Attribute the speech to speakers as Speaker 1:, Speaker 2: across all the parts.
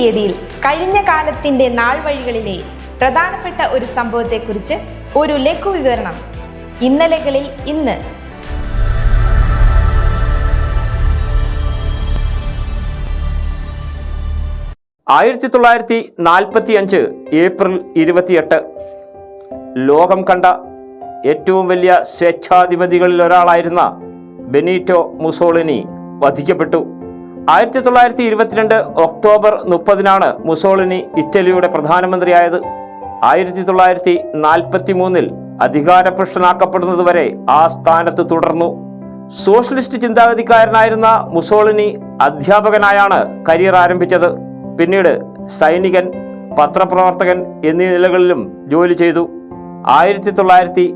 Speaker 1: തീയതിയിൽ കഴിഞ്ഞ കാലത്തിന്റെ നാൾ വഴികളിലെ പ്രധാനപ്പെട്ട ഒരു സംഭവത്തെക്കുറിച്ച് ഒരു ലഘു വിവരണം ഇന്നലകളിൽ ഇന്ന്.
Speaker 2: ആയിരത്തി തൊള്ളായിരത്തി നാൽപ്പത്തി അഞ്ച് ഏപ്രിൽ ഇരുപത്തിയെട്ട്. ലോകം കണ്ട ഏറ്റവും വലിയ സ്വേച്ഛാധിപതികളിൽ ഒരാളായിരുന്ന ബെനീറ്റോ മുസോളിനി വധിക്കപ്പെട്ടു. ആയിരത്തി തൊള്ളായിരത്തി ഇരുപത്തിരണ്ട് ഒക്ടോബർ മുപ്പതിനാണ് മുസോളിനി ഇറ്റലിയുടെ പ്രധാനമന്ത്രിയായത്. ആയിരത്തി തൊള്ളായിരത്തി നാൽപ്പത്തി മൂന്നിൽ അധികാരഭ്രഷ്ടനാക്കപ്പെടുന്നതുവരെ ആ സ്ഥാനത്ത് തുടർന്നു. സോഷ്യലിസ്റ്റ് ചിന്താഗതിക്കാരനായിരുന്ന മുസോളിനി അധ്യാപകനായാണ് കരിയർ ആരംഭിച്ചത്. പിന്നീട് സൈനികൻ പത്രപ്രവർത്തകൻ എന്നീ നിലകളിലും ജോലി ചെയ്തു. ആയിരത്തി തൊള്ളായിരത്തി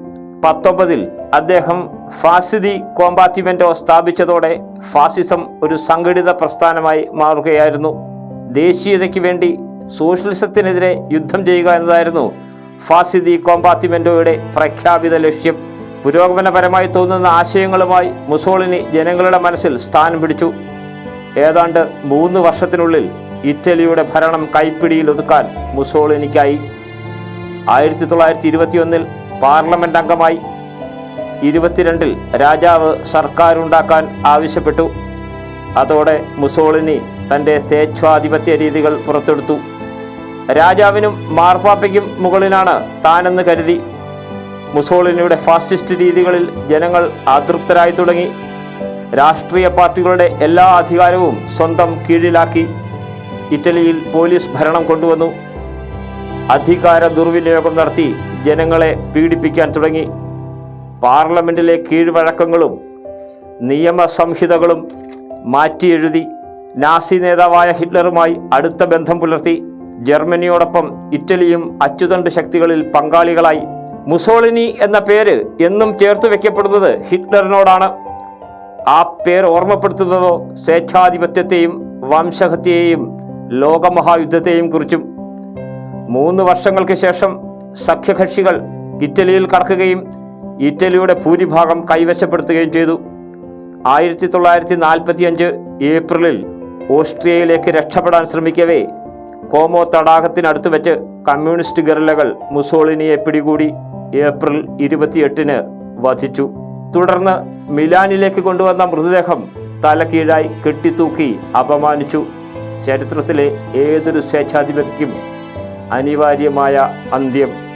Speaker 2: പത്തൊമ്പതിൽ അദ്ദേഹം ഫാസിദി കോമ്പാറ്റിമെന്റോ സ്ഥാപിച്ചതോടെ ഫാസിസം ഒരു സംഘടിത പ്രസ്ഥാനമായി മാറുകയായിരുന്നു. ദേശീയതയ്ക്ക് വേണ്ടി സോഷ്യലിസത്തിനെതിരെ യുദ്ധം ചെയ്യുക എന്നതായിരുന്നു ഫാസിദി കോമ്പാത്തിമെന്റോയുടെ പ്രഖ്യാപിത ലക്ഷ്യം. പുരോഗമനപരമായി തോന്നുന്ന ആശയങ്ങളുമായി മുസോളിനി ജനങ്ങളുടെ മനസ്സിൽ സ്ഥാനം പിടിച്ചു. ഏതാണ്ട് മൂന്ന് വർഷത്തിനുള്ളിൽ ഇറ്റലിയുടെ ഭരണം കൈപ്പിടിയിൽ ഒതുക്കാൻ മുസോളിനിക്കായി. ആയിരത്തി തൊള്ളായിരത്തി ഇരുപത്തിയൊന്നിൽ പാർലമെന്റ് അംഗമായി ഇരുപത്തിരണ്ടിൽ രാജാവ് സർക്കാരുണ്ടാക്കാൻ ആവശ്യപ്പെട്ടു. അതോടെ മുസോളിനി തന്റെ സ്വേച്ഛാധിപത്യ രീതികൾ പുറത്തെടുത്തു. രാജാവിനും മാർപ്പാപ്പയ്ക്കും മുകളിലാണ് താനെന്ന് കരുതി. മുസോളിനിയുടെ ഫാസിസ്റ്റ് രീതികളിൽ ജനങ്ങൾ അതൃപ്തരായി തുടങ്ങി. രാഷ്ട്രീയ പാർട്ടികളുടെ എല്ലാ അധികാരവും സ്വന്തം കീഴിലാക്കി. ഇറ്റലിയിൽ പോലീസ് ഭരണം കൊണ്ടുവന്നു. അധികാര ദുർവിനിയോഗം നടത്തി ജനങ്ങളെ പീഡിപ്പിക്കാൻ തുടങ്ങി. പാർലമെന്റിലെ കീഴ്വഴക്കങ്ങളും നിയമസംഹിതകളും മാറ്റിയെഴുതി നാസി നേതാവായ ഹിറ്റ്ലറുമായി അടുത്ത ബന്ധം പുലർത്തി. ജർമ്മനിയോടൊപ്പം ഇറ്റലിയും അച്ചുതണ്ട് ശക്തികളിൽ പങ്കാളികളായി. മുസോളിനി എന്ന പേര് എന്നും ചേർത്ത് വെക്കപ്പെടുന്നത് ഹിറ്റ്ലറിനോടാണ്. ആ പേര് ഓർമ്മപ്പെടുത്തുന്നതോ സ്വേച്ഛാധിപത്യത്തെയും വംശഹത്യയെയും ലോകമഹായുദ്ധത്തെയും കുറിച്ചും മൂന്ന് വർഷങ്ങൾക്ക് ശേഷം സഖ്യകക്ഷികൾ ഇറ്റലിയിൽ കടക്കുകയും ഇറ്റലിയുടെ ഭൂരിഭാഗം കൈവശപ്പെടുത്തുകയും ചെയ്തു. ആയിരത്തി തൊള്ളായിരത്തി നാൽപ്പത്തി അഞ്ച് ഏപ്രിലിൽ ഓസ്ട്രിയയിലേക്ക് രക്ഷപ്പെടാൻ ശ്രമിക്കവേ കോമോ തടാകത്തിനടുത്ത് വെച്ച് കമ്മ്യൂണിസ്റ്റ് ഗറില്ലകൾ മുസോളിനിയെ പിടികൂടി ഏപ്രിൽ ഇരുപത്തിയെട്ടിന് വധിച്ചു. തുടർന്ന് മിലാനിലേക്ക് കൊണ്ടുവന്ന മൃതദേഹം തലക്കീഴായി കെട്ടിത്തൂക്കി അപമാനിച്ചു. ചരിത്രത്തിലെ ഏതൊരു സ്വേച്ഛാധിപതിക്കും അനിവാര്യമായ അന്ത്യം.